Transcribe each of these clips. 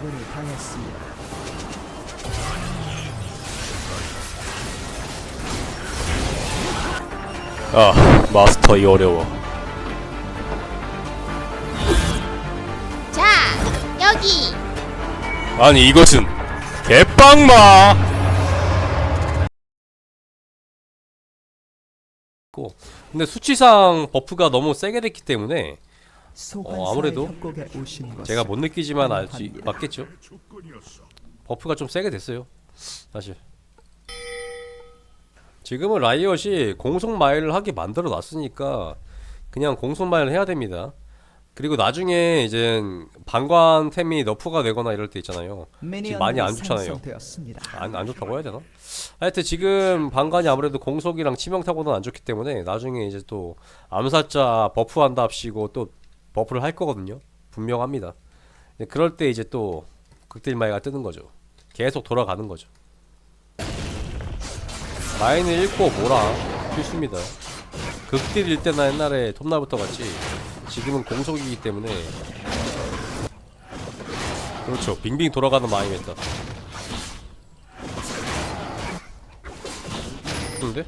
아군이 당했습니다. 아 마스터 이 어려워 자, 여기. 아니 이것은 개빵마 고. 근데 수치상 버프가 너무 세게 됐기 때문에 어, 아무래도 제가 못 느끼지만 알지. 맞겠죠 버프가 좀 세게 됐어요 사실 지금은 라이엇이 공속 마일을 하게 만들어 놨으니까 그냥 공속 마일을 해야 됩니다 그리고 나중에 이제 방관템이 너프가 되거나 이럴 때 있잖아요 지금 많이 안 좋잖아요. 안, 안 좋다고 해야 되나? 하여튼 지금 방관이 아무래도 공속이랑 치명타고는 안 좋기 때문에 나중에 이제 또 암살자 버프한답시고 또 버프를 할 거거든요. 분명합니다. 그럴 때 이제 또 극딜마이가 뜨는 거죠. 계속 돌아가는 거죠. 마인을 읽고 뭐라 필수입니다. 극딜일 때나 옛날에 톱날부터 같이 지금은 공속이기 때문에 그렇죠. 빙빙 돌아가는 마인이었다. 근데.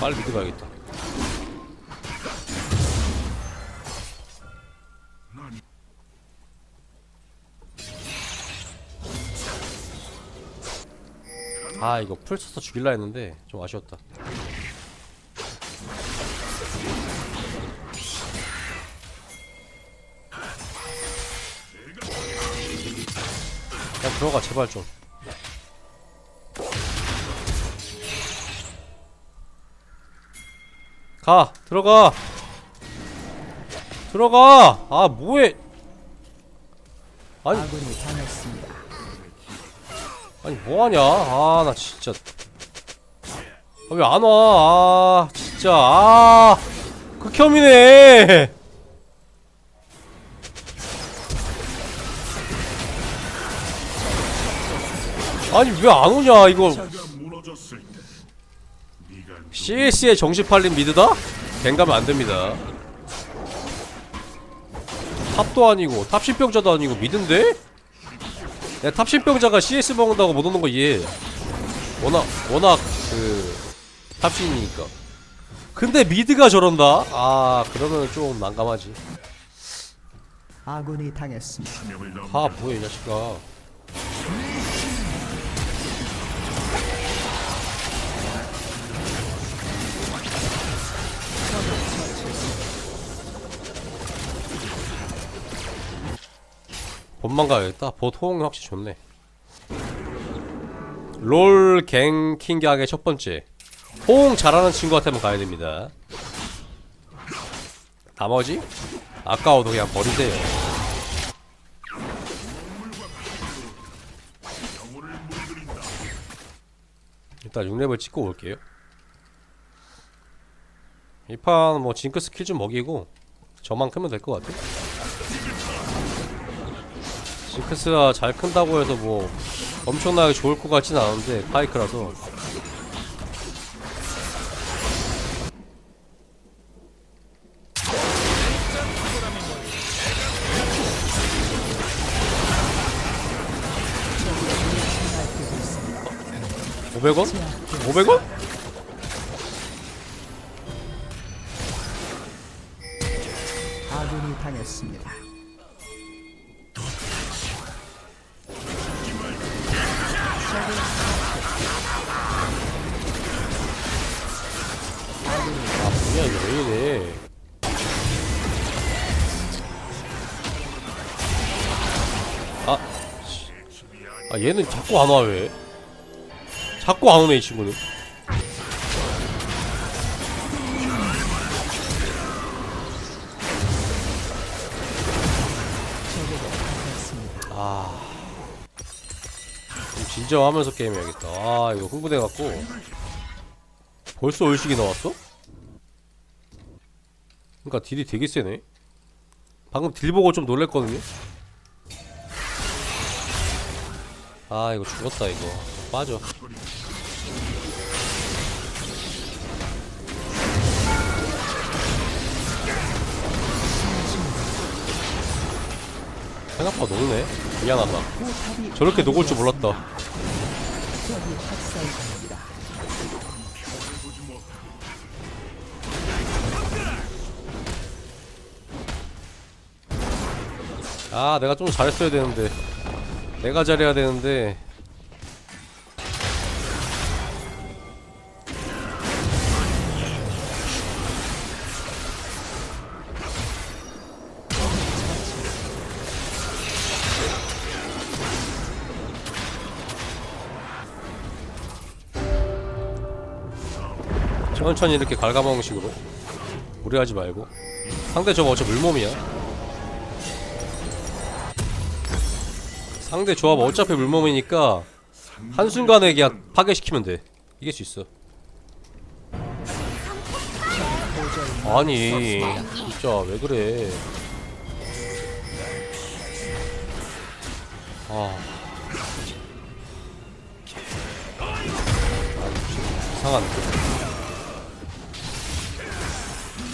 빨리 미드 가야겠다. 아 이거 풀 써서 죽일라 했는데 좀 아쉬웠다. 그냥 들어가 제발 좀. 가 들어가 들어가 아 뭐해 아니. 아니 뭐하냐 아 나 진짜 아, 왜 안와 아 진짜 아 극혐이네 아니 왜 안 오냐 이거 CS의 정신 팔린 미드다? 갱가면 안 됩니다. 탑도 아니고 탑신병자도 아니고 미드인데? 내 탑신병자가 CS 먹는다고 못 오는 거 이해해. 워낙 워낙 그 탑신이니까. 근데 미드가 저런다? 아 그러면 좀 난감하지. 아군이 당했습니다. 아 뭐야 이 자식아. 본만 가야겠다. 봇 호응이 확실히 좋네. 롤 갱킹 격의 첫 번째. 호응 잘하는 친구한테만 가야 됩니다. 나머지 아까워도 그냥 버리세요. 일단 6렙을 찍고 올게요. 이 판 뭐 징크 스 킬 좀 먹이고 저만 크면 될것 같아. 징크스가 잘 큰다고 해서 뭐 엄청나게 좋을 것 같진 않은데 파이크라서 오백 원? 오백 원? 아군이 당했습니다. 얘는 자꾸 안 와 왜? 자꾸 안 오네 이 친구는. 아. 좀 진정하면서 게임해야겠다. 아 이거 흥분해갖고. 벌써 얼식이 나왔어? 그니까 딜이 되게 세네. 방금 딜 보고 좀 놀랬거든요 아 이거 죽었다 이거 빠져 생각보다 녹네 미안하다 저렇게 녹을 줄. 몰랐다. 아 내가 좀 잘했어야 되는데 내가 잘해야 되는데. 천천히 이렇게 갉아먹는 식으로. 무리하지 말고. 상대 저거 어차피 물몸이야 상대 조합 어차피 물몸이니까 한순간에 그냥 파괴시키면 돼. 이길 수 있어. 아니 진짜 왜 그래? 아. 이상한데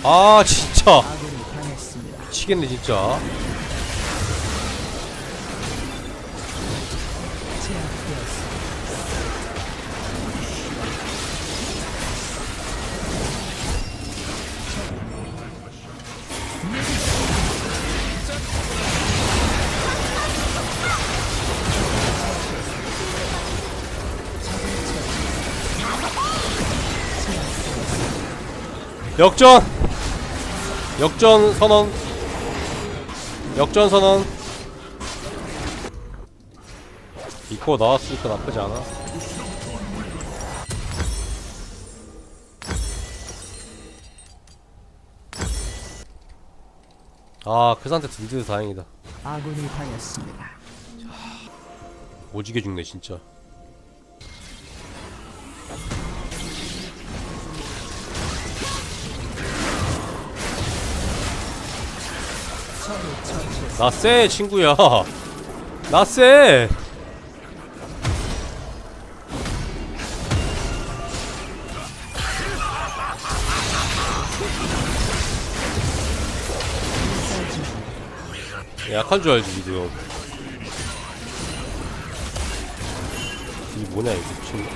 아 진짜. 미치겠네 진짜 역전! 역전 선언. 역전 선언 이코 나왔으니까 나쁘지 않아 아그 상태 든든해 다행이다 아군이 당했습니다. 오지게 죽네 진짜. 나쎄 친구야 나쎄 약한 줄 알지 형 이게 뭐냐 이거 미친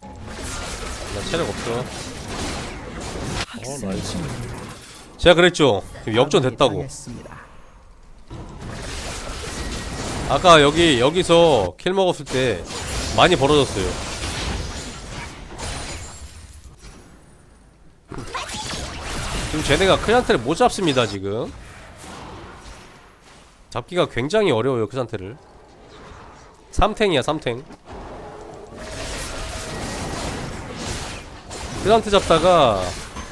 나 체력 없어. 어 나이스. 제가 그랬죠. 지금 역전 됐다고. 아까 여기 여기서 킬 먹었을 때 많이 벌어졌어요. 지금 쟤네가 크산테를 못 잡습니다 지금. 잡기가 굉장히 어려워요 크산테를. 3탱이야 3탱. 크산테 잡다가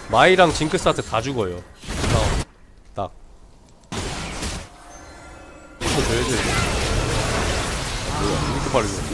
마이랑 징크스한테 다 죽어요. 딱, 딱. 이거 줘야지 빠르게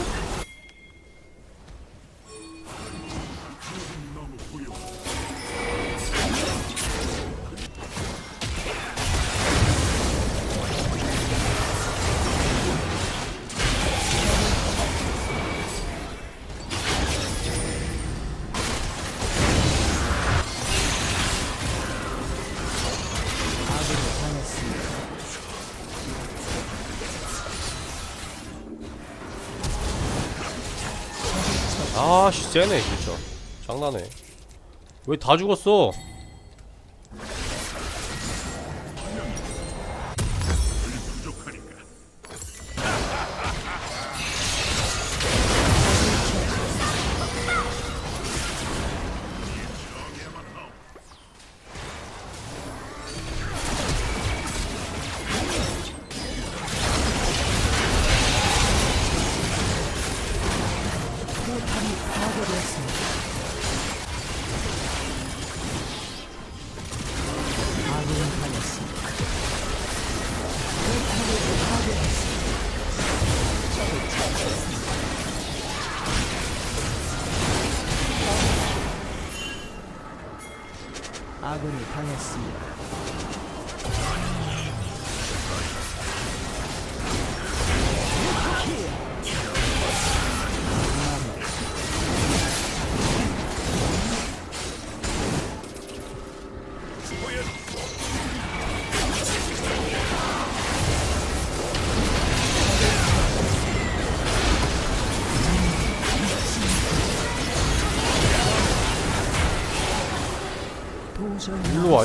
아씨 쎄네 진짜. 장난해. 왜 다 죽었어 아군이 당했습니다.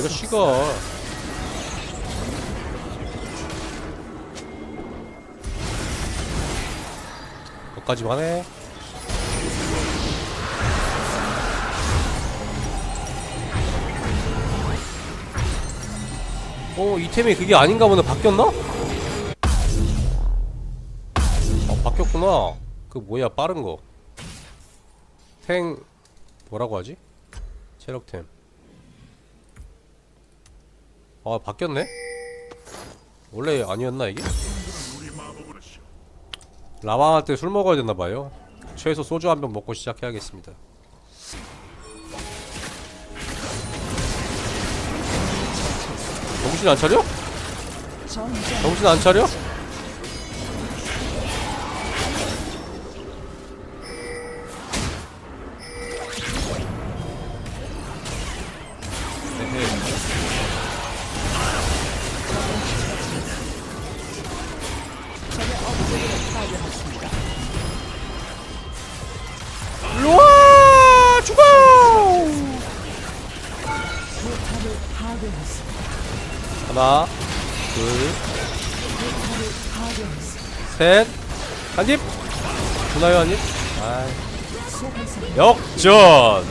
수 자식아 여기까지만 해 어, 이템이 그게 아닌가 보네. 바뀌었나? 어, 바뀌었구나. 그 뭐야, 빠른 거. 탱, 뭐라고 하지? 체력템. 아, 바뀌었네? 원래 아니었나, 이게? 라방할 때 술 먹어야 되나봐요. 최소 소주 한 병 먹고 시작해야겠습니다. 정신 안 차려? 정신 안 차려? 하나, 둘, 셋. 한 입. 주나요 한 입? 아 역전.